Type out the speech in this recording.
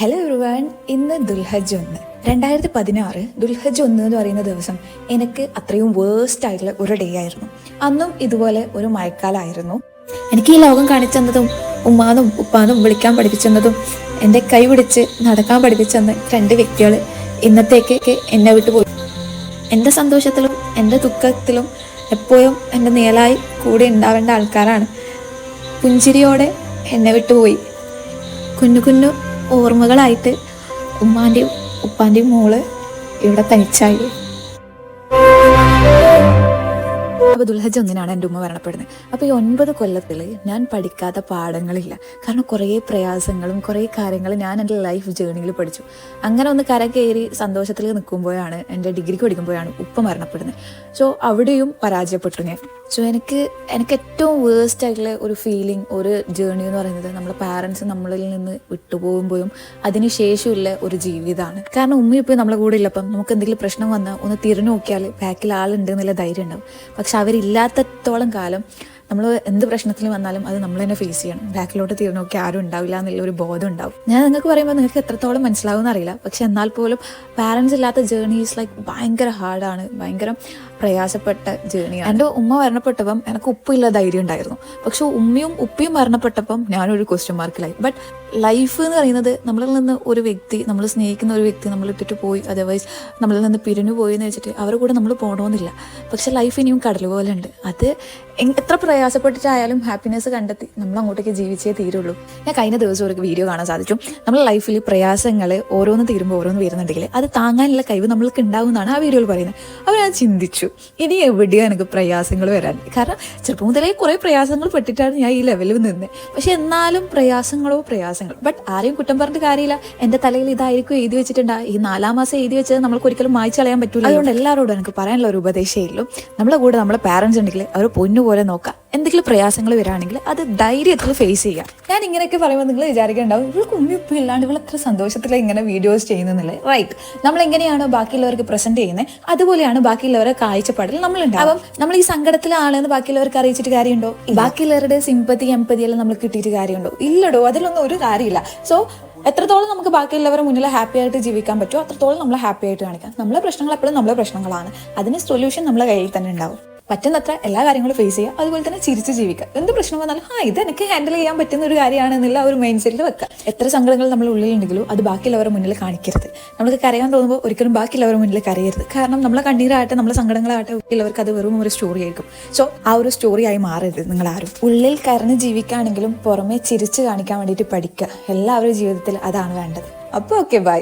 Hello everyone ഇന്ന് ദുൽഹജ് ഒന്ന്. രണ്ടായിരത്തി പതിനാറ് ദുൽഹജ് ഒന്ന് എന്ന് പറയുന്ന ദിവസം എനിക്ക് അത്രയും വേഴ്സ്റ്റ് ആയിട്ടുള്ള ഒരു ഡേ ആയിരുന്നു. അന്നും ഇതുപോലെ ഒരു മഴക്കാലമായിരുന്നു എനിക്ക് ഈ ലോകം കാണിച്ചെന്നതും ഉമ്മാനും ഉപ്പാനും വിളിക്കാൻ പഠിപ്പിച്ചെന്നതും എന്റെ കൈ പിടിച്ച് നടക്കാൻ പഠിപ്പിച്ചെന്ന് രണ്ട് വ്യക്തികൾ ഇന്നത്തേക്ക് എന്നെ വിട്ടു പോയി. എന്റെ സന്തോഷത്തിലും എന്റെ ദുഃഖത്തിലും എപ്പോഴും എന്റെ നിഴലായി കൂടെ ഉണ്ടാവേണ്ട ആൾക്കാരാണ്. പുഞ്ചിരിയോടെ എന്നെ വിട്ടുപോയി കുഞ്ഞു കുഞ്ഞു ഓർമ്മകളായിട്ട് ഉമ്മാന്റെയും ഉപ്പാന്റെയും മോൾ ഇവിടെ തനിച്ചായി. അപ്പോൾ ദുൽഹജ് ഒന്നിനാണ് എന്റെ ഉമ്മ മരണപ്പെടുന്നത്. അപ്പോൾ ഈ ഒൻപത് കൊല്ലത്തിൽ ഞാൻ പഠിക്കാത്ത പാഠങ്ങളില്ല. കാരണം കുറേ പ്രയാസങ്ങളും കുറേ കാര്യങ്ങളും ഞാൻ എന്റെ ലൈഫ് ജേണിയിൽ പഠിച്ചു. അങ്ങനെ ഒന്ന് കര കയറി സന്തോഷത്തിൽ നിൽക്കുമ്പോഴാണ് എന്റെ ഡിഗ്രിക്ക് പഠിക്കുമ്പോഴാണ് ഉപ്പ മരണപ്പെടുന്നത്. സോ അവിടെയും പരാജയപ്പെട്ടു ഞാൻ. സോ എനിക്ക് എനിക്ക് ഏറ്റവും വേസ്റ്റ് ആയിട്ടുള്ള ഒരു ഫീലിംഗ് ഒരു ജേണി എന്ന് പറയുന്നത് നമ്മളെ പാരൻസ് നമ്മളിൽ നിന്ന് വിട്ടുപോകുമ്പോഴും അതിന് ശേഷമുള്ള ഒരു ജീവിതമാണ്. കാരണം ഉമ്മ ഇപ്പോൾ നമ്മളെ കൂടെ ഇല്ലപ്പം നമുക്ക് എന്തെങ്കിലും പ്രശ്നം വന്നാൽ ഒന്ന് തിരിഞ്ഞു നോക്കിയാൽ ബാക്കിൽ ആളുണ്ട് എന്നുള്ള ധൈര്യം ഉണ്ടാവും. പക്ഷെ അവരില്ലാത്തത്തോളം കാലം നമ്മൾ എന്ത് പ്രശ്നത്തിൽ വന്നാലും അത് നമ്മൾ തന്നെ ഫേസ് ചെയ്യണം. ബാക്കിലോട്ട് തിരിഞ്ഞു നോക്കി ആരും ഉണ്ടാവില്ല എന്നുള്ള ഒരു ബോധം ഉണ്ടാവും. ഞാൻ നിങ്ങൾക്ക് പറയുമ്പോൾ നിങ്ങൾക്ക് എത്രത്തോളം മനസ്സിലാവും അറിയില്ല പക്ഷെ എന്നാൽ പോലും പാരൻസ് ഇല്ലാത്ത ജേർണി ഈസ് ലൈക്ക് ഭയങ്കര ഹാർഡാണ് ഭയങ്കര പ്രയാസപ്പെട്ട ജേർണിയാണ് എന്റെ ഉമ്മ മരണപ്പെട്ടപ്പം എനിക്ക് ഉപ്പില്ല ധൈര്യം ഉണ്ടായിരുന്നു. പക്ഷെ ഉമ്മയും ഉപ്പയും മരണപ്പെട്ടപ്പം ഞാനൊരു ക്വസ്റ്റ്യൻ മാർക്കിലായി ബട്ട് ലൈഫ് എന്ന് പറയുന്നത് നമ്മളിൽ നിന്ന് ഒരു വ്യക്തി നമ്മൾ സ്നേഹിക്കുന്ന ഒരു വ്യക്തി നമ്മൾ ഇട്ടിട്ട് പോയി. അതർവൈസ് നമ്മളിൽ നിന്ന് പിരിഞ്ഞു പോയി എന്ന് വെച്ചിട്ട് അവരുടെ കൂടെ നമ്മൾ പോകണമെന്നില്ല പക്ഷെ ലൈഫ് ഇനിയും കടൽ പോലെ ഉണ്ട് അത് എത്ര എത്ര പ്രയാസപ്പെട്ടിട്ടായാലും ഹാപ്പിനെസ് കണ്ടെത്തി നമ്മൾ അങ്ങോട്ടേക്ക് ജീവിച്ചേ തീരുള്ളൂ. ഞാൻ കഴിഞ്ഞ ദിവസം ഒരു വീഡിയോ കാണാൻ സാധിച്ചു. നമ്മൾ ലൈഫിൽ പ്രയാസങ്ങൾ ഓരോന്ന് തീരുമ്പോൾ ഓരോന്ന് വരുന്നുണ്ടെങ്കിൽ അത് താങ്ങാനുള്ള കഴിവ് നമ്മൾക്ക് ഉണ്ടാവും എന്നാണ് ആ വീഡിയോയിൽ പറയുന്നത്. അപ്പോൾ ഞാൻ ചിന്തിച്ചു. ഇനി എവിടെയാണ് എനിക്ക് പ്രയാസങ്ങൾ വരാൻ? കാരണം ചെറുപ്പം മുതലേ കുറേ പ്രയാസങ്ങൾ പെട്ടിട്ടാണ് ഞാൻ ഈ ലെവലിൽ നിന്ന്. പക്ഷെ എന്നാലും പ്രയാസങ്ങളോ പ്രയാസങ്ങൾ. ബട്ട് ആരെയും കുറ്റം പറഞ്ഞിട്ട് കാര്യമില്ല. എന്റെ തലയിൽ ഇതായിരിക്കും എഴുതി വെച്ചിട്ടുണ്ടാ. ഈ നാലാം മാസം എഴുതി വെച്ചത് നമ്മൾക്ക് ഒരിക്കലും മായ്ച്ചു കളയാൻ പറ്റില്ല അതുകൊണ്ട് എല്ലാവരോടും എനിക്ക് പറയാനുള്ള ഒരു ഉപദേശമേ ഉള്ളൂ. നമ്മളെ കൂടെ നമ്മളെ പാരൻസ് ഉണ്ടെങ്കിൽ അവർ പൊന്നുപോലെ നോക്കാം. എന്തെങ്കിലും പ്രയാസങ്ങൾ വരികയാണെങ്കിൽ അത് ധൈര്യത്തിൽ ഫേസ് ചെയ്യാം. ഞാൻ ഇങ്ങനെയൊക്കെ പറയുമ്പോൾ നിങ്ങൾ വിചാരിക്കേണ്ടാവും ഇവൾക്ക് ഉമ്മിയൊപ്പം ഇല്ലാണ്ട് ഇവൾ അത്ര സന്തോഷത്തിൽ ഇങ്ങനെ വീഡിയോസ് ചെയ്യുന്നില്ലേ റൈറ്റ് നമ്മൾ എങ്ങനെയാണോ ബാക്കിയുള്ളവർക്ക് പ്രസന്റ് ചെയ്യുന്നത് അതുപോലെയാണ് ബാക്കിയുള്ളവരെ കാഴ്ചപ്പാടിൽ നമ്മളുണ്ട് അപ്പം നമ്മൾ ഈ സങ്കടത്തിലാണെന്ന് ബാക്കിയുള്ളവർക്ക് അറിയിച്ചിട്ട് കാര്യമുണ്ടോ? ബാക്കിയുള്ളവരുടെ സിമ്പതി എമ്പതി എല്ലാം നമ്മൾ കിട്ടിയിട്ട് കാര്യമുണ്ടോ? ഇല്ലടോ അതിലൊന്നും ഒരു കാര്യമില്ല. സോ എത്രത്തോളം നമുക്ക് ബാക്കിയുള്ളവരെ മുന്നിൽ ഹാപ്പി ആയിട്ട് ജീവിക്കാൻ പറ്റുമോ അത്രത്തോളം നമ്മൾ ഹാപ്പി ആയിട്ട് കാണിക്കാം. നമ്മളെ പ്രശ്നങ്ങൾ എപ്പോഴും നമ്മളെ പ്രശ്നങ്ങളാണ്. അതിന് സൊല്യൂഷൻ നമ്മളെ കയ്യിൽ തന്നെ ഉണ്ടാവും. പറ്റുന്നത്ര എല്ലാ കാര്യങ്ങളും ഫേസ് ചെയ്യുക അതുപോലെ തന്നെ ചിരിച്ച് ജീവിക്കുക. എന്ത് പ്രശ്നം വന്നാലും ആ ഇത് എനിക്ക് ഹാൻഡിൽ ചെയ്യാൻ പറ്റുന്ന ഒരു കാര്യമാണ് എന്നുള്ള ഒരു മൈൻഡ് സെറ്റിൽ വെക്കുക. എത്ര സങ്കടങ്ങൾ നമ്മൾ ഉള്ളിലുണ്ടെങ്കിലും അത് ബാക്കിയുള്ളവരുടെ മുന്നിൽ കാണിക്കരുത്. നമുക്ക് കരയാൻ തോന്നുമ്പോൾ ഒരിക്കലും ബാക്കിയുള്ളവരുടെ മുന്നിൽ കരയരുത്. കാരണം നമ്മളെ കണ്ണീരാകട്ടെ നമ്മളെ സങ്കടങ്ങളാകട്ടെ ഉള്ളവർക്ക് അത് വെറും ഒരു സ്റ്റോറി ആയിരിക്കും. സോ ആ ഒരു സ്റ്റോറി ആയി മാറരുത് നിങ്ങൾ ആരും ഉള്ളിൽ കരഞ്ഞ് ജീവിക്കുകയാണെങ്കിലും പുറമെ ചിരിച്ച് കാണിക്കാൻ വേണ്ടിയിട്ട് പഠിക്കുക. എല്ലാവരുടെ ജീവിതത്തിൽ അതാണ് വേണ്ടത്. അപ്പോൾ ഓക്കെ ബൈ